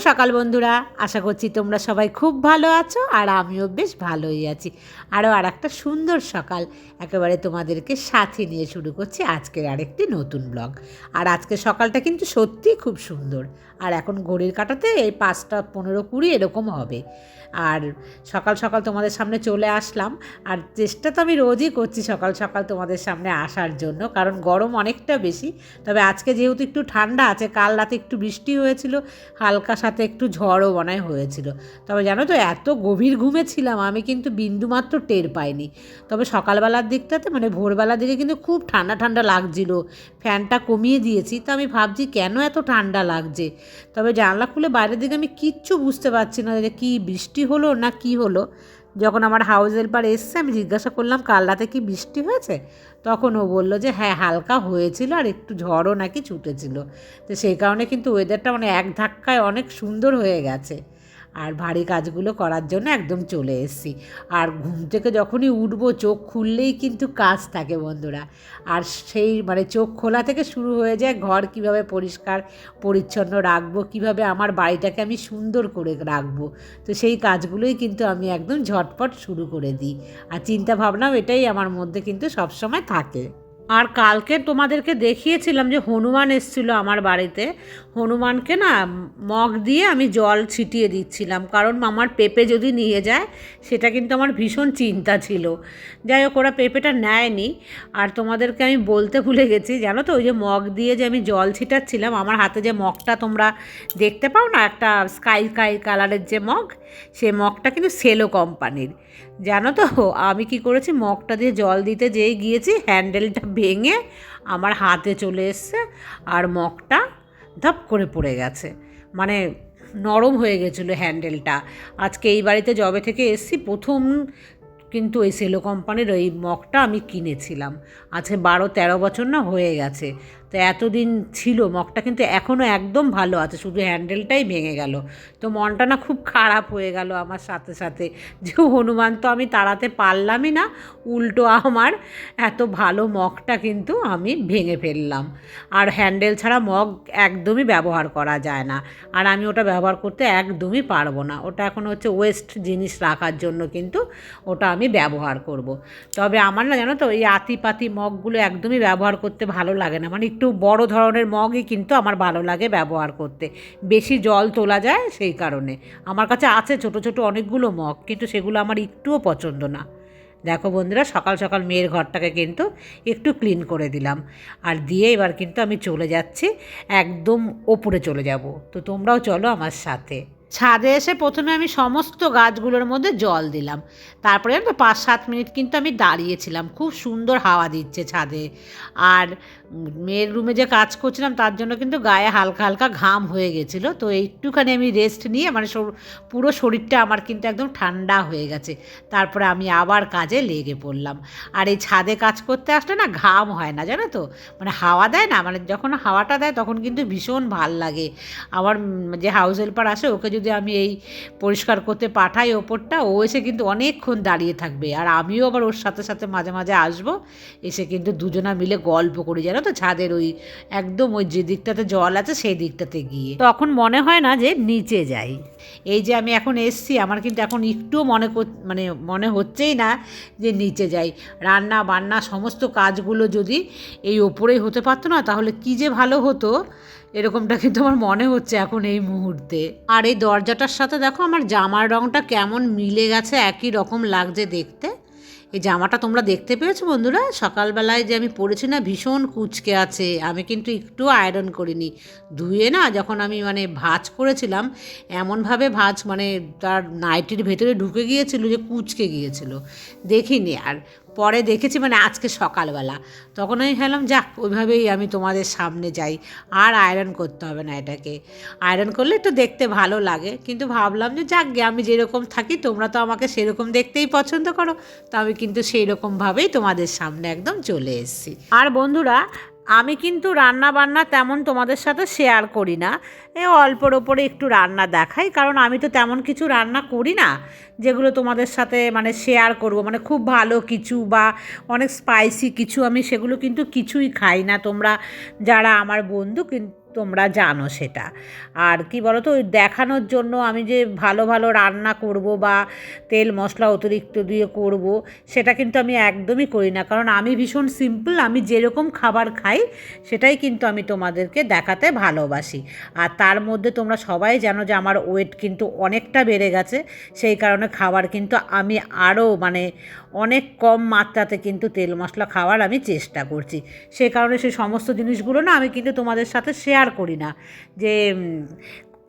সকাল বন্ধুরা, আশা করছি তোমরা সবাই খুব ভালো আছো আর আমিও বেশ ভালোই আছি। আরও আর একটা সুন্দর সকাল একেবারে তোমাদেরকে সাথে নিয়ে শুরু করছি আজকের আরেকটি নতুন ব্লগ। আর আজকের সকালটা কিন্তু সত্যিই খুব সুন্দর। আর এখন ঘড়ির কাটাতে এই পাঁচটা পনেরো কুড়ি এরকম হবে। আর সকাল সকাল তোমাদের সামনে চলে আসলাম। আর চেষ্টা তো আমি রোজই করছি সকাল সকাল তোমাদের সামনে আসার জন্য, কারণ গরম অনেকটা বেশি। তবে আজকে যেহেতু একটু ঠান্ডা আছে, কাল রাতে একটু বৃষ্টি হয়েছিল, হালকা সাথে একটু ঝড়ও মনে হয়েছিল। তবে জানো তো, এত গভীর ঘুমেছিলাম আমি কিন্তু বিন্দুমাত্র টের পাইনি। তবে সকালবেলার দিকটাতে মানে ভোরবেলার দিকে কিন্তু খুব ঠান্ডা ঠান্ডা লাগছিল। ফ্যানটা কমিয়ে দিয়েছি, তো আমি ভাবছি কেন এত ঠান্ডা লাগছে? তবে জানলা খুলে বাইরের দিকে আমি কিচ্ছু বুঝতে পারছি না যে কী বৃষ্টি হলো না কি হলো। যখন আমার হাউস হেল্পার এসছে, আমি জিজ্ঞাসা করলাম, কাল রাতে কি বৃষ্টি হয়েছে? তখন ও বলল যে হ্যাঁ হালকা হয়েছিল আর একটু ঝড়ও নাকি ছুটেছিল। তো সেই কারণে কিন্তু ওয়েদারটা মানে এক ধাক্কায় অনেক সুন্দর হয়ে গেছে। আর ভারী কাজগুলো করার জন্য একদম চলে এসেছি। আর ঘুম থেকে যখনই উঠবো, চোখ খুললেই কিন্তু কাজ থাকে বন্ধুরা। আর সেই মানে চোখ খোলা থেকে শুরু হয়ে যায়, ঘর কীভাবে পরিষ্কার, পরিচ্ছন্ন রাখব, কীভাবে আমার বাড়িটাকে আমি সুন্দর করে রাখব। তো সেই কাজগুলোই কিন্তু আমি একদম ঝটপট শুরু করে দিই। আর চিন্তা ভাবনাও এটাই আমার মধ্যে কিন্তু সবসময় থাকে। আর কালকে তোমাদেরকে দেখিয়েছিলাম যে হনুমান এসেছিল আমার বাড়িতে। হনুমানকে না মগ দিয়ে আমি জল ছিটিয়ে দিচ্ছিলাম, কারণ আমার পেঁপে যদি নিয়ে যায়, সেটা কিন্তু আমার ভীষণ চিন্তা ছিল। যাই হোক, ওরা পেঁপেটা নেয়নি। আর তোমাদেরকে আমি বলতে ভুলে গেছি, জানো তো, ওই যে মগ দিয়ে যে আমি জল ছিটাচ্ছিলাম, আমার হাতে যে মগটা তোমরা দেখতে পাও না, একটা স্কাই স্কাই কালারের যে মগ, সে মগটা কিন্তু সেলো কোম্পানির। জানো তো, আমি কি করেছি, মগটা দিয়ে জল দিতে যেই গিয়েছি, হ্যান্ডেলটা ভেঙে আমার হাতে চলে এসছে আর মগটা ধপ করে পড়ে গেছে। মানে নরম হয়ে গেছিল হ্যান্ডেলটা। আজকে এই বাড়িতে জবে থেকে এসছি, প্রথম কিন্তু এই সেলো কোম্পানির ওই মগটা আমি কিনেছিলাম। আজকে বারো, তেরো বছর না হয়ে গেছে। তো এতদিন ছিল, মগটা কিন্তু এখনও একদম ভালো আছে, শুধু হ্যান্ডেলটাই ভেঙে গেল। তো মনটা না খুব খারাপ হয়ে গেল আমার সাথে সাথে। যে হনুমান তো আমি তাড়াতে পারলামই না, উল্টো আমার এত ভালো মগটা কিন্তু আমি ভেঙে ফেললাম। আর হ্যান্ডেল ছাড়া মগ একদমই ব্যবহার করা যায় না। আর আমি ওটা ব্যবহার করতে একদমই পারব না। ওটা এখন হচ্ছে ওয়েস্ট জিনিস রাখার জন্য কিন্তু ওটা আমি ব্যবহার করব। তবে আমার না জানো তো, এই আতিপাতি মগগুলো একদমই ব্যবহার করতে ভালো লাগে না। মানে একটু বড় ধরনের মগই কিন্তু আমার ভালো লাগে ব্যবহার করতে। বেশি জল তোলা যায় সেই কারণে। আমার কাছে আছে ছোট ছোট অনেকগুলো মগ, কিন্তু সেগুলো আমার একটুও পছন্দ না। দেখো বন্ধুরা, সকাল সকাল মেয়ের ঘরটাকে কিন্তু একটু ক্লিন করে দিলাম। আর দিয়ে এবার কিন্তু আমি চলে যাচ্ছি, একদম ওপরে চলে যাব। তো তোমরাও চলো আমার সাথে। ছাদে এসে প্রথমে আমি সমস্ত গাছগুলোর মধ্যে জল দিলাম। তারপরে তো পাঁচ সাত মিনিট কিন্তু আমি দাঁড়িয়েছিলাম। খুব সুন্দর হাওয়া দিচ্ছে ছাদে। আর মেয়ের রুমে যে কাজ করছিলাম, তার জন্য কিন্তু গায়ে হালকা হালকা ঘাম হয়ে গেছিল। তো একটুখানি আমি রেস্ট নিয়ে মানে পুরো শরীরটা আমার কিন্তু একদম ঠান্ডা হয়ে গেছে। তারপরে আমি আবার কাজে লেগে পড়লাম। আর এই ছাদে কাজ করতে আসলে না ঘাম হয় না, জানো তো? মানে হাওয়া দেয় না মানে যখন হাওয়াটা দেয় তখন কিন্তু ভীষণ ভালো লাগে। আমার যে হাউস হেল্পার আসে, ওকে যদি আমি এই পরিষ্কার করতে পাঠাই ওপরটা, ও এসে কিন্তু অনেকক্ষণ দাঁড়িয়ে থাকবে। আর আমিও আবার ওর সাথে সাথে মাঝে মাঝে আসব, এসে কিন্তু দুজনা মিলে গল্প করি, জানো তো, ছাদের ওই একদম ওই যে দিকটাতে জল আছে সেই দিকটাতে গিয়ে। তখন মনে হয় না যে নিচে যাই। এই যে আমি এখন এসছি, আমার কিন্তু এখন একটুও মনে মানে মনে হচ্ছেই না যে নিচে যাই। রান্না বান্না সমস্ত কাজগুলো যদি এই ওপরেই হতে পারতো না, তাহলে কী যে ভালো হতো। এরকমটা কিন্তু আমার মনে হচ্ছে এখন এই মুহূর্তে। আর এই দরজাটার সাথে দেখো আমার জামার রঙটা কেমন মিলে গেছে, একই রকম লাগছে দেখতে। এই জামাটা তোমরা দেখতে পেয়েছ বন্ধুরা? সকালবেলায় যে আমি পরেছি না, ভীষণ কুচকে আছে। আমি কিন্তু একটু আয়রন করিনি। ধুয়ে না যখন আমি মানে ভাজ করেছিলাম, এমনভাবে ভাজ মানে তার নাইটির ভেতরে ঢুকে গিয়েছিল যে কুচকে গিয়েছিল। দেখিনি আর পরে দেখেছি মানে আজকে সকালবেলা। তখন আমি ভাবলাম, যাক, ওইভাবেই আমি তোমাদের সামনে যাই। আর আয়রন করতে হবে না এটাকে। আয়রন করলে একটু দেখতে ভালো লাগে। কিন্তু ভাবলাম যে, যাক গে, আমি যেরকম থাকি, তোমরা তো আমাকে সেরকম দেখতেই পছন্দ করো। তো আমি কিন্তু সেই রকমভাবেই তোমাদের সামনে একদম চলে এসেছি। আর বন্ধুরা আমি কিন্তু রান্না বান্না তেমন তোমাদের সাথে শেয়ার করি না। এ অল্পর ওপরে একটু রান্না দেখাই, কারণ আমি তো তেমন কিছু রান্না করি না, যেগুলো তোমাদের সাথে মানে শেয়ার করব। মানে খুব ভালো কিছু বা অনেক স্পাইসি কিছু আমি সেগুলো কিন্তু কিছুই খাই না। তোমরা যারা আমার বন্ধু কিন্তু তোমরা জানো সেটা। আর কি বলো তো দেখানোর জন্য আমি যে ভালো ভালো রান্না করব বা তেল, মশলা অতিরিক্ত দিয়ে করব, সেটা কিন্তু আমি একদমই করি না। কারণ আমি ভীষণ সিম্পল আমি যেরকম খাবার খাই, সেটাই কিন্তু আমি তোমাদেরকে দেখাতে ভালোবাসি। আর তার মধ্যে তোমরা সবাই জানো যে আমার ওয়েট কিন্তু অনেকটা বেড়ে গেছে, সেই কারণে খাবার কিন্তু আমি আরও মানে অনেক কম মাত্রাতে কিন্তু তেল, মশলা খাওয়ার আমি চেষ্টা করছি। সেই কারণে সেই সমস্ত জিনিসগুলো না আমি কিন্তু তোমাদের সাথে শেয়ার করি না। যে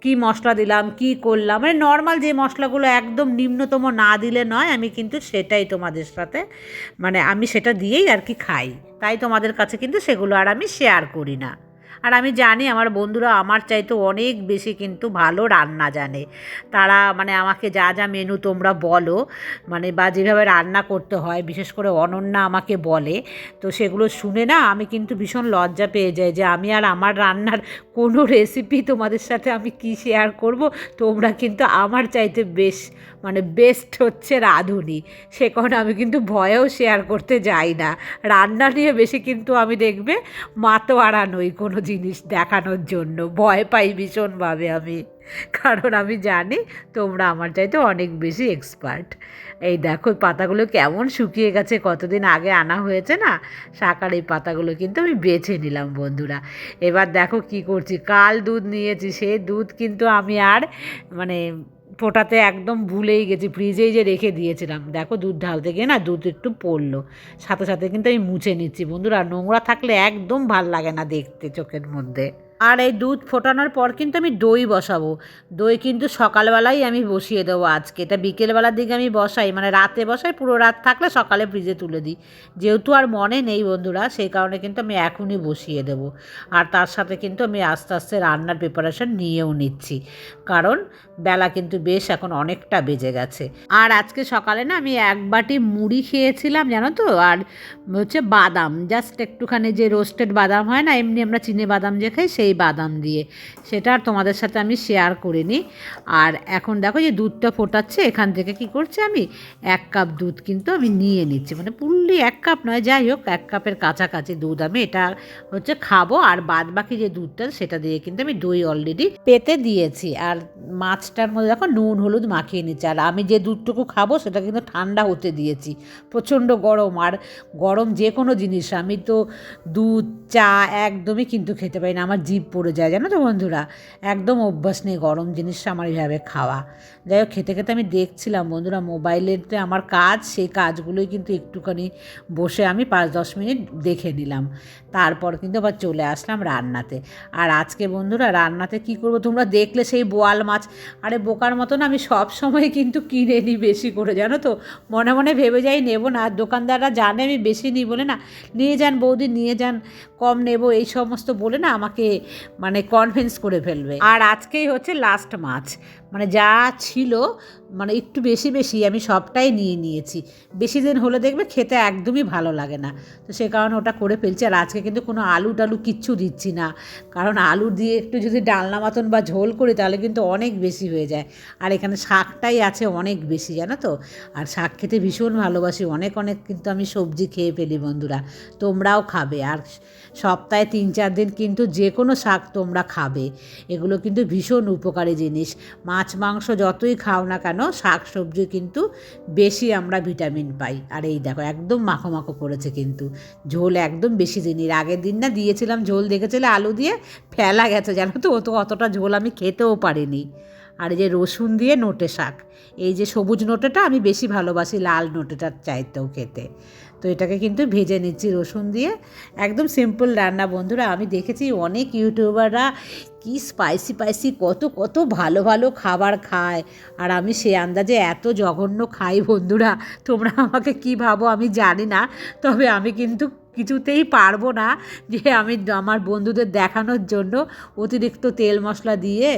কি মশলা দিলাম, কি করলাম মানে নর্মাল যে মশলাগুলো একদম নিম্নতম না দিলে নয়, আমি কিন্তু সেটাই তোমাদের সাথে মানে আমি সেটা দিয়েই আর কি খাই। তাই তোমাদের কাছে কিন্তু সেগুলো আর আমি শেয়ার করি না। আর আমি জানি আমার বন্ধুরা আমার চাইতে অনেক বেশি কিন্তু ভালো রান্না জানে। তারা মানে আমাকে যা যা মেনু তোমরা বলো মানে বা যেভাবে রান্না করতে হয়, বিশেষ করে অনন্যা আমাকে বলে, তো সেগুলো শুনে না আমি কিন্তু ভীষণ লজ্জা পেয়ে যাই যে আমি আর আমার রান্নার কোনো রেসিপি তোমাদের সাথে আমি কি শেয়ার করব? তোমরা কিন্তু আমার চাইতে বেশ মানে বেস্ট হচ্ছে রাঁধুনি। সে কারণে আমি কিন্তু ভয়েও শেয়ার করতে যাই না। রান্না নিয়ে বেশি কিন্তু আমি দেখবে মাতোয়ারা নই কোনো জিনিস দেখানোর জন্য। ভয় পাই ভীষণভাবে আমি। কারণ আমি জানি তোমরা আমার চাইতে অনেক বেশি এক্সপার্ট এই দেখো পাতাগুলো কেমন শুকিয়ে গেছে, কতদিন আগে আনা হয়েছে না? শাকার এই পাতাগুলো কিন্তু আমি বেছে নিলাম বন্ধুরা। এবার দেখো কি করছি, কাল দুধ নিয়েছি সে দুধ কিন্তু আমি আর মানে ফোটাতে একদম ভুলেই গেছি, ফ্রিজেই যে রেখে দিয়েছিলাম। দেখো দুধ ঢালতে গিয়ে না দুধ একটু পড়ল। সাথে সাথে কিন্তু আমি মুছে নিচ্ছি। বন্ধুরা, নোংরা থাকলে একদম ভালো লাগে না দেখতে চোখের মধ্যে। আর এই দুধ ফোটানোর পর কিন্তু আমি দই বসাবো। দই কিন্তু সকালবেলাই আমি বসিয়ে দেবো আজকে। এটা বিকেলবেলার দিকে আমি বসাই মানে রাতে বসাই, পুরো রাত থাকলে সকালে ফ্রিজে তুলে দিই। যেহেতু আর মনে নেই বন্ধুরা, সেই কারণে কিন্তু আমি এখনই বসিয়ে দেবো। আর তার সাথে কিন্তু আমি আস্তে আস্তে রান্নার প্রিপারেশন নিয়েও নিচ্ছি। কারণ বেলা কিন্তু বেশ এখন অনেকটা বেজে গেছে। আর আজকে সকালে না আমি এক বাটি মুড়ি খেয়েছিলাম, জানো তো? আর হচ্ছে বাদাম। জাস্ট একটুখানি যে রোস্টেড বাদাম হয় না, এমনি আমরা চিনে বাদাম যে খাই, সেই বাদাম দিয়ে। সেটা আর তোমাদের সাথে আমি শেয়ার করিনি। আর এখন দেখো যে দুধটা ফোটাচ্ছে, এখান থেকে কি করছে আমি? এক কাপ দুধ কিন্তু আমি নিয়ে নিচ্ছি। মানে পুরলি এক কাপ নয়, যাই হোক, এক কাপের কাছাকাছি দুধ আমি এটা হচ্ছে খাব। আর বাদ বাকি যে দুধটা, সেটা দিয়ে কিন্তু আমি দই অলরেডি পেতে দিয়েছি। আর মাছটার মধ্যে দেখো নুন, হলুদ মাখিয়ে নিচ্ছি। আর আমি যে দুধটুকু খাব, সেটা কিন্তু ঠান্ডা হতে দিয়েছি। প্রচণ্ড গরম। আর গরম যে কোনো জিনিস, আমি তো দুধ, চা একদমই কিন্তু খেতে পারি না। আমার জিভ পড়ে যায়, জানো তো বন্ধুরা? একদম অভ্যাস নেই গরম জিনিস আমার এইভাবে খাওয়া। যাই হোক, খেতে খেতে আমি দেখছিলাম বন্ধুরা, মোবাইলেতে আমার কাজ, সেই কাজগুলোই কিন্তু একটুখানি বসে আমি পাঁচ দশ মিনিট দেখে নিলাম। তারপর কিন্তু আবার চলে আসলাম রান্নাতে। আর আজকে বন্ধুরা, রান্নাতে কি করব তোমরা দেখলে সেই বোয়াল মাছ? আরে বোকার মতন আমি সব সময় কিন্তু কিনে নিই বেশি করে, জানো তো? মনে মনে ভেবে যাই নেব না, আর দোকানদাররা জানে আমি বেশি নিই বলে না। নিয়ে যান বৌদি, নিয়ে যান, কম নেব, এই সমস্ত বলে না আমাকে মানে কনভিন্স করে ফেলবে। আর আজকেই হচ্ছে লাস্ট মাছ মানে যা ছিল মানে একটু বেশি বেশি আমি সবটাই নিয়ে নিয়েছি। বেশি দিন হলে দেখবে খেতে একদমই ভালো লাগে না। তো সে কারণে ওটা করে ফেলছি। আর আজকে কিন্তু কোনো আলু টালু কিচ্ছু দিচ্ছি না। কারণ আলু দিয়ে একটু যদি ডালনা মতন বা ঝোল করি, তাহলে কিন্তু অনেক বেশি হয়ে যায়। আর এখানে শাকটাই আছে অনেক বেশি, জানো তো? আর শাক খেতে ভীষণ ভালোবাসি। অনেক অনেক কিন্তু আমি সবজি খেয়ে ফেলি বন্ধুরা। তোমরাও খাবে। আর সপ্তাহে তিন, চার দিন কিন্তু যে কোনো শাক তোমরা খাবে। এগুলো কিন্তু ভীষণ উপকারী জিনিস। মাছ, মাংস যতই খাও না কেন, শাক সবজি কিন্তু বেশি আমরা ভিটামিন পাই। আর এই দেখো, একদম মাখো মাখো পড়েছে কিন্তু। ঝোল একদম বেশি দিন, এর আগের দিন না দিয়েছিলাম ঝোল, দেখেছিলে? আলু দিয়ে ফেলা গেছে, জানো তো? অত, অতটা ঝোল আমি খেতেও পারিনি। আর এই যে রসুন দিয়ে নোটে শাক, এই যে সবুজ নোটেটা আমি বেশি ভালোবাসি, লাল নোটেটার চাইতেও খেতে। তো এটাকে কিন্তু ভেজে নিচ্ছি রসুন দিয়ে। একদম সিম্পল রান্না বন্ধুরা, আমি দেখেছি অনেক ইউটিউবাররা কি স্পাইসি স্পাইসি কত কত ভালো ভালো খাবার খায়। আর আমি সে আন্দাজে এত জঘন্য খাই বন্ধুরা, তোমরা আমাকে কি ভাবো আমি জানি না, তবে আমি কিন্তু কিছুতেই পারব না যে আমি আমার বন্ধুদের দেখানোর জন্য অতিরিক্ত তেল মশলা দিয়ে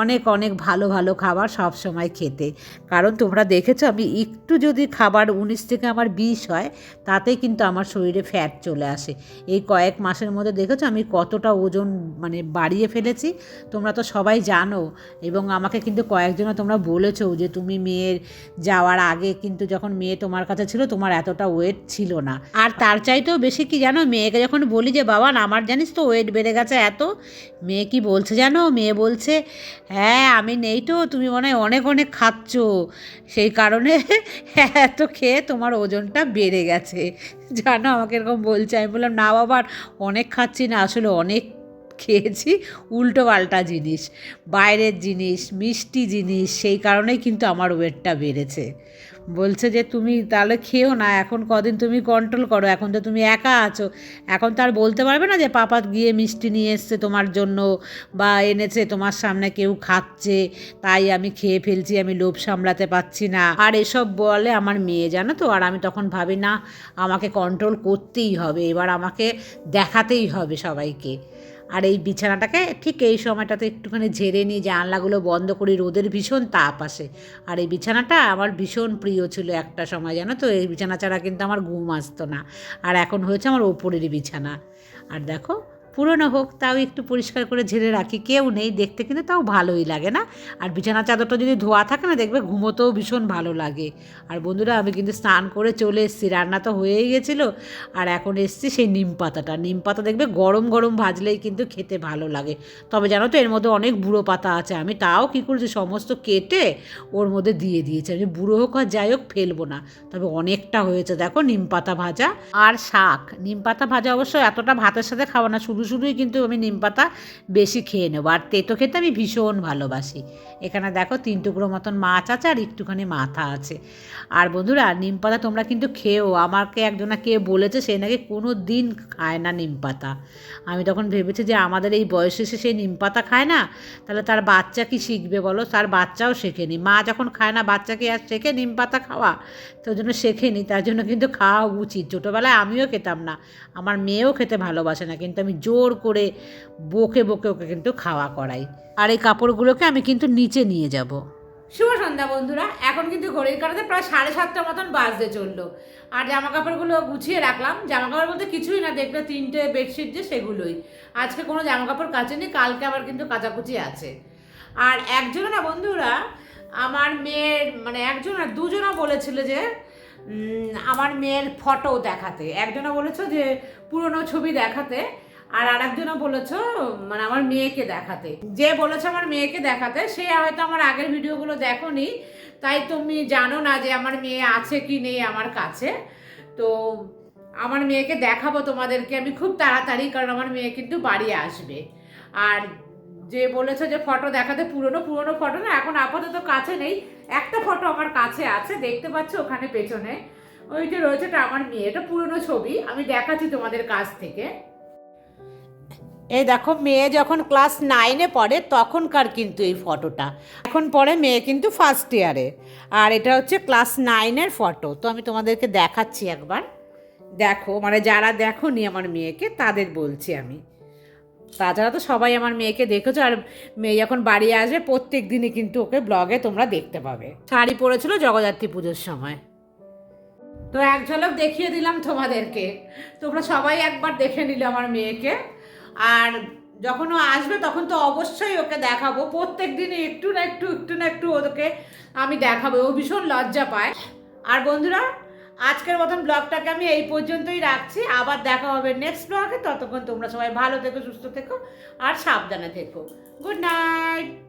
অনেক অনেক ভালো ভালো খাবার সব সময় খেতে। কারণ তোমরা দেখেছ আমি একটু যদি খাবার উনিশ থেকে আমার বিষ হয়, তাতেই কিন্তু আমার শরীরে ফ্যাট চলে আসে। এই কয়েক মাসের মধ্যে দেখেছ আমি কতটা ওজন মানে বাড়িয়ে ফেলেছি? তোমরা তো সবাই জানো এবং আমাকে কিন্তু কয়েকজনে তোমরা বলেছ যে তুমি মেয়ের যাওয়ার আগে কিন্তু যখন মেয়ে তোমার কাছে ছিল, তোমার এতটা ওয়েট ছিল না। আর তার চাইতেও বেশি বলছে কি জানো? মেয়েকে যখন বলি যে, বাবা, আমার জানিস তো ওয়েট বেড়ে গেছে এত? মেয়ে কি বলছে জানো? মেয়ে বলছে হ্যাঁ আমি নেই তো, তুমি মনে হয় অনেক অনেক খাচ্ছ। সেই কারণে এত খেয়ে তোমার ওজনটা বেড়ে গেছে। জানো? আমাকে এরকম বলছে। আমি বললাম, না বাবা অনেক খাচ্ছি না, আসলে অনেক খেয়েছি। উল্টো পাল্টা জিনিস, বাইরের জিনিস, মিষ্টি জিনিস, সেই কারণেই কিন্তু আমার ওয়েটটা বেড়েছে। বলছে যে তুমি তাহলে খেও না, এখন কদিন তুমি কন্ট্রোল করো, এখন তো তুমি একা আছো। এখন তো আর বলতে পারবে না যে পাপা গিয়ে মিষ্টি নিয়ে এসছে তোমার জন্য বা এনেছে, তোমার সামনে কেউ খাচ্ছে, তাই আমি খেয়ে ফেলছি, আমি লোভ সামলাতে পারছি না। আর এসব বলে আমার মেয়ে, জানো তো? আর আমি তখন ভাবি, না, আমাকে কন্ট্রোল করতেই হবে, এবার আমাকে দেখাতেই হবে সবাইকে। আর এই বিছানাটাকে ঠিক এই সময়টাতে একটুখানি ঝেড়ে নিই জানলাগুলো বন্ধ করি, রোদের ভীষণ তাপ আসে। আর এই বিছানাটা আমার ভীষণ প্রিয় ছিল একটা সময়, জানো তো? এই বিছানা ছাড়া কিন্তু আমার ঘুম আসতো না। আর এখন হয়েছে আমার ওপরেরই বিছানা। আর দেখো পুরনো হোক, তাও একটু পরিষ্কার করে ঝেড়ে রাখি। কেউ নেই, দেখতে কিন্তু তাও ভালোই লাগে না? আর বিছানা চাদরটা যদি ধোয়া থাকে না, দেখবে ঘুমোতেও ভীষণ ভালো লাগে। আর বন্ধুরা, আমি কিন্তু স্নান করে চলে এসেছি, রান্না তো হয়েই গেছিল। আর এখন এসছি সেই নিম পাতাটা। নিম পাতা দেখবে গরম গরম ভাজলেই কিন্তু খেতে ভালো লাগে। তবে জানো তো, এর মধ্যে অনেক বুড়ো পাতা আছে। আমি তাও কী করেছি, সমস্ত কেটে ওর মধ্যে দিয়ে দিয়েছি। আমি বুড়ো হোক আর যাই হোক, ফেলব না। তবে অনেকটা হয়েছে। দেখো, নিম পাতা ভাজা আর শাক। নিম পাতা ভাজা অবশ্য এতটা ভাতের সাথে খাওয়া না, শুধু শুধুই কিন্তু আমি নিম পাতা বেশি খেয়ে নেব। আর তেতো খেতে আমি ভীষণ ভালোবাসি। এখানে দেখো তিন টুকরো মতন মাছ আছে আর একটুখানি মাথা আছে। আর বন্ধুরা, নিম পাতা তোমরা কিন্তু খেও আমাকে একজনা কে বলেছে সে নাকি কোনো দিন খায় না নিম পাতা। আমি তখন ভেবেছি যে আমাদের এই বয়সে এসে সে নিম পাতা খায় না, তাহলে তার বাচ্চা কি শিখবে বলো? তার বাচ্চাও শেখেনি। মা যখন খায় না বাচ্চাকে আর শেখে নিম পাতা খাওয়া? তো জন্য শেখেনি, তার জন্য কিন্তু খাওয়া উচিত। ছোটোবেলায় আমিও খেতাম না, আমার মেয়েও খেতে ভালোবাসে না, কিন্তু আমি জোর করে বকে বকে ওকে কিন্তু খাওয়া করাই। আর এই কাপড়গুলোকে আমি কিন্তু নিচে নিয়ে যাব। শুভ সন্ধ্যা বন্ধুরা, এখন কিন্তু ঘড়ির কাটাতে প্রায় সাড়ে সাতটার মতন বাজতে চলল। আর জামা কাপড়গুলো গুছিয়ে রাখলাম। জামা কাপড় বলতে কিছুই না, দেখলে তিনটে বেডশিট যে সেগুলোই। আজকে কোনো জামা কাপড় কাচেনি, কালকে আবার কিন্তু কাচাকুচি আছে। আর একজন না বন্ধুরা, আমার মেয়ের মানে একজন আর দুজনও বলেছিল যে আমার মেয়ের ফটো দেখাতে। একজনা বলেছ যে, পুরনো ছবি দেখাতে। আর আরেকজনও বলেছ মানে আমার মেয়েকে দেখাতে। যে বলেছে আমার মেয়েকে দেখাতে, সে হয়তো আমার আগের ভিডিওগুলো দেখোনি। তাই তুমি জানো না যে আমার মেয়ে আছে কি নেই আমার কাছে। তো আমার মেয়েকে দেখাবো তোমাদেরকে, আমি খুব তাড়াতাড়ি, কারণ আমার মেয়ে কিন্তু বাড়ি আসবে। আর যে বলেছে যে ফটো দেখাতে, পুরনো পুরনো ফটো না, এখন আপাতত কাছে নেই। একটা ফটো আমার কাছে আছে, দেখতে পাচ্ছ ওখানে পেছনে। ওই যে রয়েছে আমার মেয়ে এটা পুরনো ছবি, আমি দেখাচ্ছি তোমাদের কাছ থেকে। এই দেখো, মেয়ে যখন ক্লাস নাইনে পড়ে, তখনকার কিন্তু এই ফটোটা এখন পড়ে মেয়ে কিন্তু ফার্স্ট ইয়ারে আর এটা হচ্ছে ক্লাস নাইনের ফটো তো আমি তোমাদেরকে দেখাচ্ছি একবার। দেখো মানে যারা দেখো নি আমার মেয়েকে, তাদের বলছি আমি। তাছাড়া তো সবাই আমার মেয়েকে দেখেছ, আর মেয়ে যখন বাড়ি আসবে, প্রত্যেক দিনই কিন্তু ওকে ব্লগে তোমরা দেখতে পাবে। শাড়ি পরেছিল জগদ্ধাত্রী পুজোর সময়। তো এক ঝলক দেখিয়ে দিলাম তোমাদেরকে। তোমরা সবাই একবার দেখে নিলে আমার মেয়েকে। আর যখন ও আসবে, তখন তো অবশ্যই ওকে দেখাবো। প্রত্যেক দিনই একটু না একটু একটু না একটু ওকে আমি দেখাবো। ও ভীষণ লজ্জা পায়। আর বন্ধুরা, আজকের মতন ব্লগটাকে আমি এই পর্যন্তই রাখছি। আবার দেখা হবে নেক্সট ব্লগে। ততক্ষণ তোমরা সবাই ভালো থেকো, সুস্থ থেকো, আর সাবধানে থেকো। Good night